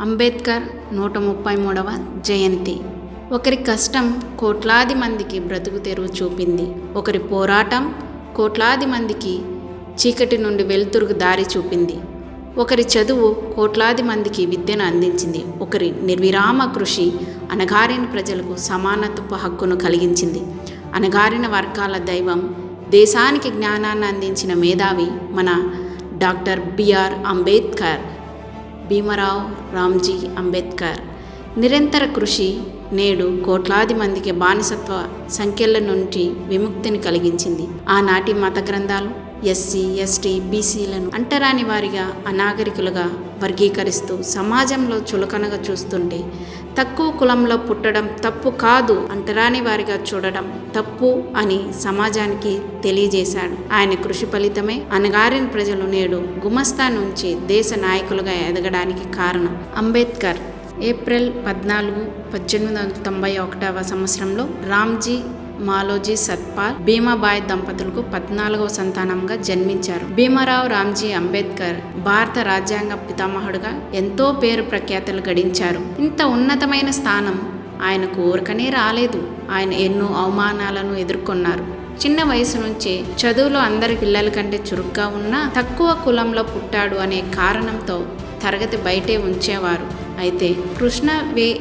అంబేద్కర్ నూట ముప్పై మూడవ జయంతి. ఒకరి కష్టం కోట్లాది మందికి బ్రతుకు తెరువు చూపింది. ఒకరి పోరాటం కోట్లాది మందికి చీకటి నుండి వెలుతురుకు దారి చూపింది. ఒకరి చదువు కోట్లాది మందికి విద్యను అందించింది. ఒకరి నిర్విరామ కృషి అణగారిన ప్రజలకు సమానత్వపు హక్కును కలిగించింది. అణగారిన వర్గాల దైవం దేశానికి జ్ఞానాన్ని అందించిన మేధావి మన doctor B R Ambedkar. Bhimrao Ramji Ambedkar. నిరంతర కృషి నేడు కోట్లాది మందికి బానిసత్వ సంఖ్యల నుండి విముక్తిని కలిగించింది. ఆనాటి మత గ్రంథాలు ఎస్సీ ఎస్టీ బీసీలను అంటరాని వారిగా అనాగరికులుగా వర్గీకరిస్తూ సమాజంలో చులకనగా చూస్తుంటే తక్కువ కులంలో పుట్టడం తప్పు కాదు అంటరాని వారిగా చూడడం తప్పు అని సమాజానికి తెలియజేశాడు. ఆయన కృషి ఫలితమే అనగారిన ప్రజలు నేడు గుమస్తా నుంచి దేశ నాయకులుగా ఎదగడానికి కారణం అంబేద్కర్. ఏప్రిల్ పద్నాలుగు పద్దెనిమిది వందల తొంభై ఒకటవ సంవత్సరంలో రామ్జీ మాలోజీ సత్పాల్ భీమాబాయ్ దంపతులకు పద్నాలుగవ సంతానంగా జన్మించారు. భీమారావు రామ్జీ అంబేద్కర్ భారత రాజ్యాంగ పితామహుడుగా ఎంతో పేరు ప్రఖ్యాతలు గడించారు. ఇంత ఉన్నతమైన స్థానం ఆయన కోరికనే రాలేదు. ఆయన ఎన్నో అవమానాలను ఎదుర్కొన్నారు. చిన్న వయసు నుంచే చదువులో అందరి పిల్లల కంటే చురుగ్గా ఉన్నా తక్కువ కులంలో పుట్టాడు అనే కారణంతో తరగతి బయటే ఉంచేవారు. అయితే కృష్ణ వే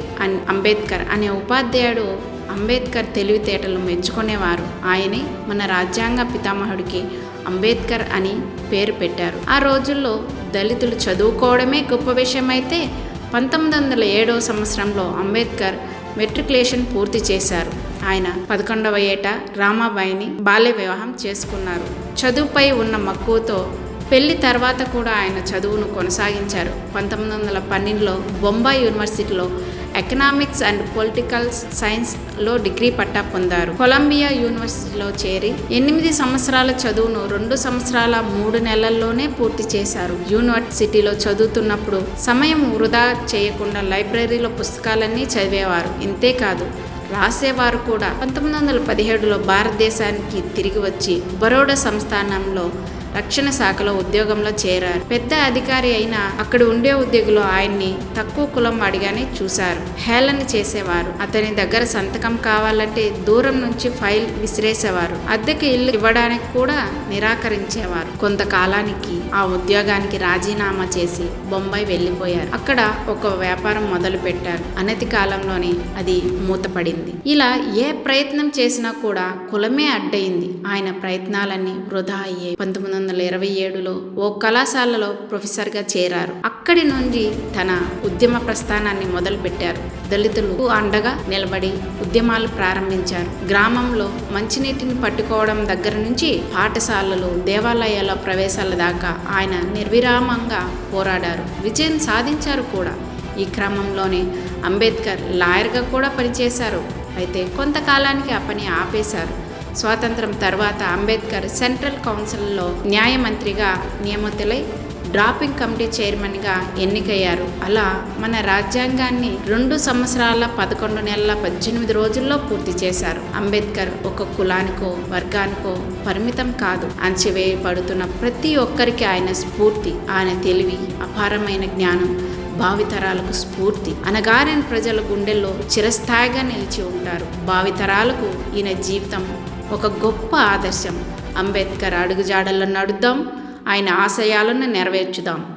అంబేద్కర్ అనే ఉపాధ్యాయుడు అంబేద్కర్ తెలివితేటలు మెచ్చుకునేవారు. ఆయనే మన రాజ్యాంగ పితామహుడికి అంబేద్కర్ అని పేరు పెట్టారు. ఆ రోజుల్లో దళితులు చదువుకోవడమే గొప్ప విషయమైతే పంతొమ్మిది వందల ఏడవ సంవత్సరంలో అంబేద్కర్ మెట్రికులేషన్ పూర్తి చేశారు. ఆయన పదకొండవ ఏట రామాబాయిని బాల్య వివాహం చేసుకున్నారు. చదువుపై ఉన్న మక్కువతో పెళ్ళి తర్వాత కూడా ఆయన చదువును కొనసాగించారు. పంతొమ్మిది వందల పన్నెండులో బొంబాయి యూనివర్సిటీలో ఎకనామిక్స్ అండ్ పొలిటికల్ సైన్స్లో డిగ్రీ పట్టా పొందారు. కొలంబియా యూనివర్సిటీలో చేరి ఎనిమిది సంవత్సరాల చదువును రెండు సంవత్సరాల మూడు నెలల్లోనే పూర్తి చేశారు. యూనివర్సిటీలో చదువుతున్నప్పుడు సమయం వృధా చేయకుండా లైబ్రరీలో పుస్తకాలన్నీ చదివేవారు. ఇంతేకాదు రాసేవారు కూడా. పంతొమ్మిది వందల పదిహేడులో భారతదేశానికి తిరిగి వచ్చి బరోడా సంస్థానంలో రక్షణ శాఖలో ఉద్యోగంలో చేరారు. పెద్ద అధికారి అయినా అక్కడ ఉండే ఉద్యోగులు ఆయన్ని తక్కువ కులం వాడిగానే చూశారు. హేళన చేసేవారు. అతని దగ్గర సంతకం కావాలంటే దూరం నుంచి ఫైల్ విసిరేసేవారు. అద్దెకి ఇల్లు ఇవ్వడానికి కూడా నిరాకరించేవారు. కొంతకాలానికి ఆ ఉద్యోగానికి రాజీనామా చేసి బొంబాయి వెళ్ళిపోయారు. అక్కడ ఒక వ్యాపారం మొదలు పెట్టారు అనతి కాలంలోనే అది మూతపడింది. ఇలా ఏ ప్రయత్నం చేసినా కూడా కులమే అడ్డయింది. ఆయన ప్రయత్నాలన్నీ వృధా అయ్యాయి. పంతొమ్మిది వందల ఇరవై ఏడులో ఓ కళాశాలలో ప్రొఫెసర్గా చేరారు. అక్కడి నుండి తన ఉద్యమ ప్రస్థానాన్ని మొదలుపెట్టారు. దళితులకు అండగా నిలబడి ఉద్యమాలు ప్రారంభించారు. గ్రామంలో మంచినీటిని పట్టుకోవడం దగ్గర నుంచి పాఠశాలలు దేవాలయాల ప్రవేశాల దాకా ఆయన నిర్విరామంగా పోరాడారు. విజయం సాధించారు కూడా. ఈ క్రమంలోనే అంబేద్కర్ లాయర్గా కూడా పనిచేశారు. అయితే కొంతకాలానికి ఆ పని ఆపేశారు. స్వాతంత్రం తర్వాత అంబేద్కర్ సెంట్రల్ కౌన్సిల్లో న్యాయమంత్రిగా నియమితులై డ్రాపింగ్ కమిటీ చైర్మన్గా ఎన్నికయ్యారు. అలా మన రాజ్యాంగాన్ని రెండు సంవత్సరాల పదకొండు నెలల పద్దెనిమిది రోజుల్లో పూర్తి చేశారు. అంబేద్కర్ ఒక కులానికో వర్గానికో పరిమితం కాదు. అంచివేయబడుతున్న ప్రతి ఒక్కరికి ఆయన స్ఫూర్తి ఆయన తెలివి అపారమైన జ్ఞానం భావితరాలకు స్ఫూర్తి. అనగారిన ప్రజల గుండెల్లో చిరస్థాయిగా నిలిచి ఉంటారు. భావితరాలకు ఈయన జీవితం ఒక గొప్ప ఆదర్శం. అంబేద్కర్ అడుగుజాడల్లో నడుద్దాం ఆయన ఆశయాలను నెరవేర్చుదాం.